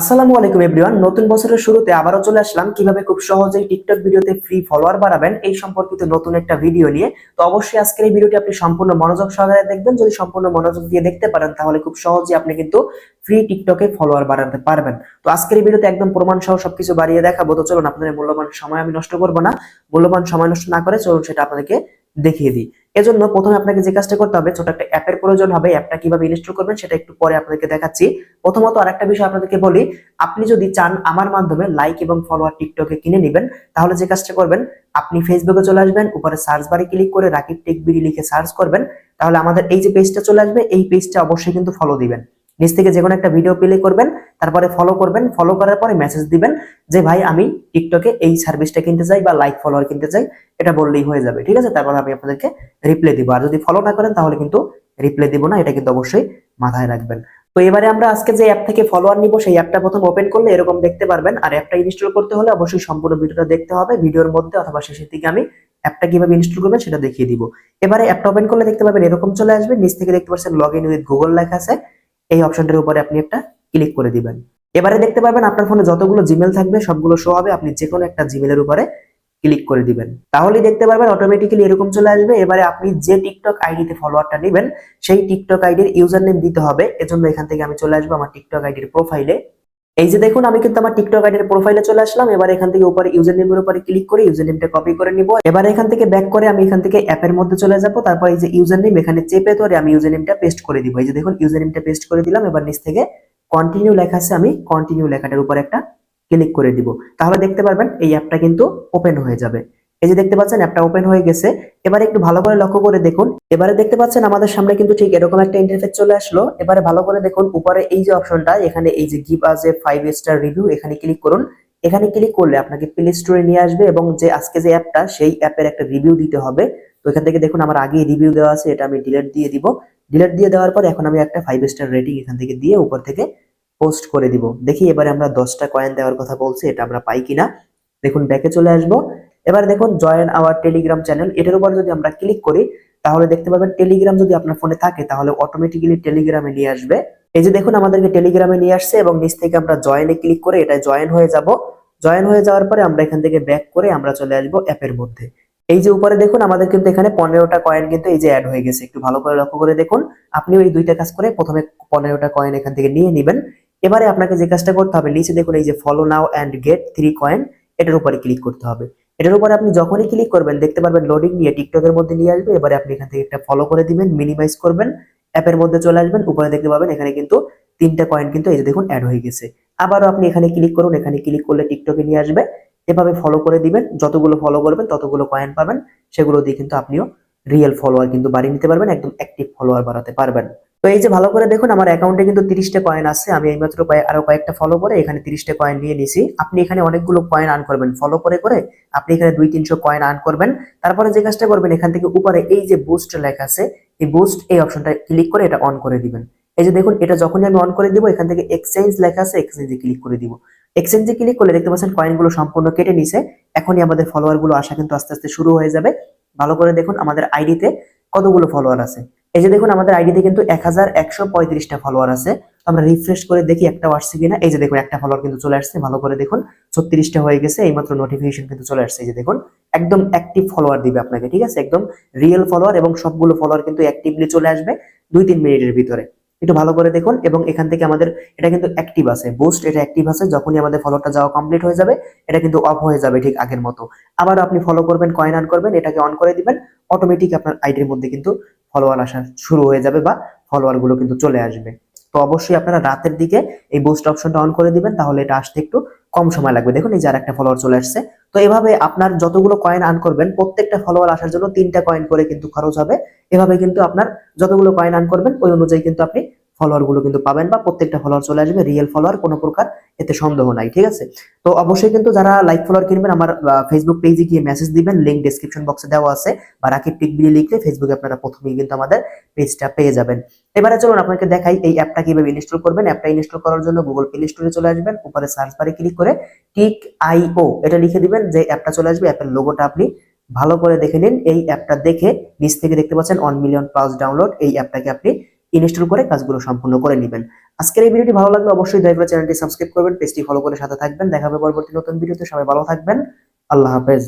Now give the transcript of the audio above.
আসসালামু আলাইকুম এভরিওয়ান। নতুন বছরের শুরুতে আবারও চলে আসলাম। কীভাবে খুব সহজেই টিকটক ভিডিওতে ফ্রি ফলোয়ার বাড়াবেন, এই সম্পর্কিত নতুন একটা ভিডিও নিয়ে। তো অবশ্যই আজকের এই ভিডিওটি আপনি সম্পূর্ণ মনোযোগ সহকারে দেখবেন। যদি সম্পূর্ণ মনোযোগ দিয়ে দেখতে পারেন, তাহলে খুব সহজে আপনি কিন্তু ফ্রি টিকটকে ফলোয়ার বাড়াতে পারবেন। তো আজকের এই ভিডিওতে একদম প্রমাণ সহ সবকিছু বাড়িয়ে দেখাবো। তো চলুন, আপনাদের মূল্যবান সময় আমি নষ্ট করব না। মূল্যবান সময় নষ্ট না করে চলুন সেটা আপনাদেরকে দেখিয়ে দিই। এজন্য প্রথমে আপনাকে যে কাজটা করতে হবে, ছোট একটা অ্যাপের প্রয়োজন হবে অ্যাপটা কীভাবে ইনস্টল করবেন সেটা একটু পরে আপনাদেরকে দেখাচ্ছি। প্রথমত আরেকটা বিষয় আপনাদেরকে বলি, আপনি যদি চান আমার মাধ্যমে লাইক এবং ফলোয়ার টিকটকে কিনে নেবেন, তাহলে যে কাজটা করবেন, আপনি ফেসবুকে চলে আসবেন, উপরে সার্চ বারে ক্লিক করে রাকিব টেক বিডি লিখে সার্চ করবেন, তাহলে আমাদের এই যে পেজটা চলে আসবে, এই পেজটা অবশ্যই কিন্তু ফলো দিবেন। নিচ থেকে যে কোনো একটা ভিডিও প্লে করবেন তারপরে ফলো করবেন ফলো করার পরে মেসেজ দিবেন যে, ভাই, আমি টিকটকে এই সার্ভিসটা কিনতে চাই বা লাইক ফলোয়ার কিনতে চাই, এটা বললেই হয়ে যাবে, ঠিক আছে? তারপর আমি আপনাদেরকে রিপ্লাই দিব। আর যদি ফলো না করেন, তাহলে কিন্তু রিপ্লাই দিব না, এটা কিন্তু অবশ্যই মাথায় রাখবেন। তো এবারে আমরা আজকে যে অ্যাপ থেকে ফলোয়ার নিব, সেই অ্যাপটা প্রথম ওপেন করলে এরকম দেখতে পারবেন। আর অ্যাপটা ইনস্টল করতে হলে অবশ্যই সম্পূর্ণ ভিডিওটা দেখতে হবে। ভিডিওর মধ্যে অথবা শেষের দিকে আমি অ্যাপটা কীভাবে ইনস্টল করবেন, সেটা দেখিয়ে দিব। এবারে অ্যাপটা ওপেন করলে দেখতে পাবেন, এরকম চলে আসবে। নিচ থেকে দেখতে পাচ্ছেন লগ ইন উইথ গুগল লেখা আছে। এই অপশনটার উপরে আপনি একটা ক্লিক করে দিবেন। এবারে দেখতে পাবেন আপনার ফোনে যতগুলো জিমেল থাকবে, সবগুলো শো হবে। আপনি যে কোনো একটা জিমেলের উপরে ক্লিক করে দিবেন। তাহলেই দেখতে পারবেন অটোমেটিক্যালি এরকম চলে আসবে। এবারে আপনি যে টিকটক আইডিতে ফলোয়ারটা নেবেন, সেই টিকটক আইডির ইউজার নেম দিতে হবে। এজন্য এখান থেকে আমি চলে আসব আমার টিকটক আইডির প্রোফাইলে এই যে দেখুন, আমি কিন্তু আমার টিকটক আইডির প্রোফাইলে চলে আসলাম। এবার এখান থেকে উপরে ইউজার নেমের উপরে ক্লিক করে ইউজার নেমটা কপি করে নিব। এবার এখান থেকে ব্যাক করে আমি এখান থেকে অ্যাপের মধ্যে চলে যাব। তারপর এই যে ইউজার নেম এখানে চেপে ধরে আমি ইউজার নেমটা পেস্ট করে দিব। এই যে দেখুন ইউজার নেমটা পেস্ট করে দিলাম। এবার নিচ থেকে কন্টিনিউ লেখা আছে, আমি কন্টিনিউ লেখাটার উপর একটা ক্লিক করে দিব। তাহলে দেখতে পারবেন এই অ্যাপটা কিন্তু ওপেন হয়ে যাবে। এই যে দেখতে পাচ্ছেন অ্যাপটা ওপেন হয়ে গেছে। এবারে একটু ভালো করে লক্ষ্য করে দেখুন। এবারে দেখতে পাচ্ছেন, আমাদের সামনে কিন্তু ঠিক এরকম একটা ইন্টারফেস চলে আসলো। এবারে ভালো করে দেখুন, উপরে এই যে অপশনটা এখানে এই যে give us a five star review এখানে ক্লিক করুন। এখানে ক্লিক করলে আপনাকে প্লে স্টোরে নিয়ে আসবে এবং যে আজকে যে অ্যাপটা সেই অ্যাপের একটা রিভিউ দিতে হবে। তো এখান থেকে দেখুন, আমার আগে রিভিউ দেওয়া আছে, এটা আমি ডিলেট দিয়ে দিব। ডিলেট দিয়ে দেওয়ার পর এখন আমি একটা ফাইভ স্টার রেটিং এখান থেকে দিয়ে উপর থেকে পোস্ট করে দিব। দেখি এবারে আমরা দশটা কয়েন দেওয়ার কথা বলছি, এটা আমরা পাই কিনা। দেখুন ব্যাকে চলে আসব। এবার দেখুন জয়েন আওয়ার টেলিগ্রাম চ্যানেল এটার উপর যদি আমরা ক্লিক করি, তাহলে দেখতে পাবেন টেলিগ্রাম যদি আপনার ফোনে থাকে, তাহলে অটোমেটিক্যালি টেলিগ্রামে নিয়ে আসবে। এই যে দেখুন, আমাদেরকে টেলিগ্রামে নিয়ে আসছে এবং নিচ থেকে আমরা জয়েনে ক্লিক করে এটা জয়েন হয়ে যাব। জয়েন হয়ে যাওয়ার পরে আমরা এখান থেকে ব্যাক করে আমরা চলে আসব অ্যাপের মধ্যে। এই যে উপরে দেখুন, আমাদের কিন্তু এখানে পনেরোটা কয়েন কিন্তু এই যে অ্যাড হয়ে গেছে। একটু ভালো করে লক্ষ্য করে দেখুন আপনিও এই দুইটা কাজ করে প্রথমে পনেরোটা কয়েন এখান থেকে নিয়ে নেবেন। এবারে আপনাকে যে কাজটা করতে হবে, নিচে দেখুন এই যে follow now and get three coin এটার উপরে ক্লিক করতে হবে। এটার উপরে আপনি যখনই ক্লিক করবেন, দেখতে পারবেন লোডিং নিয়ে টিকটকের মধ্যে নিয়ে আসবে। এবারে আপনি এখান থেকে একটা ফলো করে দিবেন মিনিমাইজ করবেন অ্যাপের মধ্যে চলে আসবেন। উপরে দেখতে পাবেন এখানে কিন্তু তিনটা কয়েন কিন্তু এই যে দেখুন অ্যাড হয়ে গেছে। আবারও আপনি এখানে ক্লিক করুন, এখানে ক্লিক করলে টিকটকে নিয়ে আসবে। এভাবে ফলো করে দিবেন, যতগুলো ফলো করবেন, ততগুলো কয়েন পাবেন, সেগুলো দিয়ে কিন্তু আপনিও রিয়েল ফলোয়ার কিন্তু বাড়িয়ে নিতে পারবেন, একদম অ্যাক্টিভ ফলোয়ার বাড়াতে পারবেন। তো এই যে ভালো করে দেখুন, আমার অ্যাকাউন্টে কিন্তু তিরিশটা কয়েন আছে, আমি এইমাত্র আরও কয়েকটা ফলো করে এখানে তিরিশটা কয়েন নিয়ে নিছি আপনি এখানে অনেকগুলো কয়েন আর্ন করবেন। ফলো করে করে আপনি এখানে দুই, তিনশো কয়েন আর্ন করবেন। তারপরে যে কাজটা করবেন, এখান থেকে উপরে এই যে বুস্ট লেখা আছে, এই বুস্ট এই অপশনটা ক্লিক করে এটা অন করে দিবেন। এই যে দেখুন, এটা যখনই আমি অন করে দিব, এখান থেকে এক্সচেঞ্জ লেখা আছে এক্সচেঞ্জে ক্লিক করে দিব। এক্সচেঞ্জে ক্লিক করলে দেখতে পাচ্ছেন কয়েনগুলো সম্পূর্ণ কেটে নিছে। এখনই আমাদের ফলোয়ারগুলো আসা কিন্তু আস্তে আস্তে শুরু হয়ে যাবে। ভালো করে দেখুন আমাদের আইডিতে কতগুলো ফলোয়ার আছে। এই যে দেখুন আমাদের আইডিতে কিন্তু এক হাজার একশো পঁয়ত্রিশটা ফলোয়ার আছে। আমরা রিফ্রেশ করে দেখি একটা আসছে কিনা। এই যে দেখুন একটা ফলোয়ার কিন্তু চলে আসছে, ভালো করে দেখুন। ছত্রিশটা হয়ে গেছে, এইমাত্র নোটিফিকেশন কিন্তু চলে আসছে। এই যে দেখুন, একদম অ্যাক্টিভ ফলোয়ার দিবে আপনাকে, ঠিক আছে? একদম রিয়েল ফলোয়ার এবং সবগুলো ফলোয়ার কিন্তু অ্যাক্টিভলি চলে আসবে দুই তিন মিনিটের ভিতরে। একটু ভালো করে দেখুন এবং এখান থেকে আমাদের, এটা কিন্তু অ্যাক্টিভ আছে। বুস্ট এটা অ্যাক্টিভ আছে, যখনই আমাদের ফলোটা যাওয়া কমপ্লিট হয়ে যাবে, এটা কিন্তু অফ হয়ে যাবে ঠিক আগের মতো। আবার আপনি ফলো করবেন কয়েন আর্ন করবেন, এটাকে অন করে দিবেন অটোমেটিক আপনার আইডির মধ্যে কিন্তু ফলোয়ার আসা শুরু হয়ে যাবে বা ফলোয়ারগুলো কিন্তু চলে আসবে। তো অবশ্যই আপনারা রাতের দিকে এই বুস্ট অপশনটা অন করে দিবেন, তাহলে এটা আসতে একটু কম সময় লাগবে। দেখুন, এই যে আর একটা ফলোয়ার চলে আসছে। তো এভাবে আপনার যতগুলো কয়েন আর্ন করবেন, প্রত্যেকটা ফলোয়ার আসার জন্য তিনটা কয়েন করে কিন্তু খরচ হবে। এভাবে কিন্তু আপনার যতগুলো কয়েন আর্ন করবেন, ওই অনুযায়ী কিন্তু আপনি ফলোয়ারগুলো কিন্তু পাবেন বা প্রত্যেকটা ফলোয়ার চলে আসবে রিয়েল ফলোয়ার কোনো প্রকার এতে সন্দেহ নাই, ঠিক আছে? তো অবশ্যই কিন্তু যারা লাইক ফলোয়ার কিনবেন, আমার ফেসবুক পেজে গিয়ে মেসেজ দিবেন লিংক ডেসক্রিপশন বক্সে দেওয়া আছে, বা রাকিব টিক বিলি লিখলে ফেসবুকে আপনারা প্রথমেই কিন্তু আমাদের পেজটা পেয়ে যাবেন। এবারে চলুন আপনাকে দেখাই এই অ্যাপটা কীভাবে ইনস্টল করবেন। অ্যাপটা ইনস্টল করার জন্য গুগল প্লে স্টোরে চলে আসবেন, উপরে সার্চ বারে ক্লিক করে টিক আইও এটা লিখে দিবেন যে অ্যাপটা চলে আসবে অ্যাপের লোগোটা আপনি ভালো করে দেখে নিন। এই অ্যাপটা দেখে নিচ থেকে দেখতে পাচ্ছেন ওয়ান মিলিয়ন প্লাস ডাউনলোড এই অ্যাপটাকে আপনি ইনস্টল করে কাজগুলো সম্পূর্ণ করে নেবেন। আজকের এই ভিডিওটি ভালো লাগলে অবশ্যই দয়া করে চ্যানেলটি সাবস্ক্রাইব করবেন পেজটি ফলো করে সাথে থাকবেন। দেখা হবে পরবর্তী নতুন ভিডিওতে, সবাই ভালো থাকবেন। আল্লাহ হাফেজ।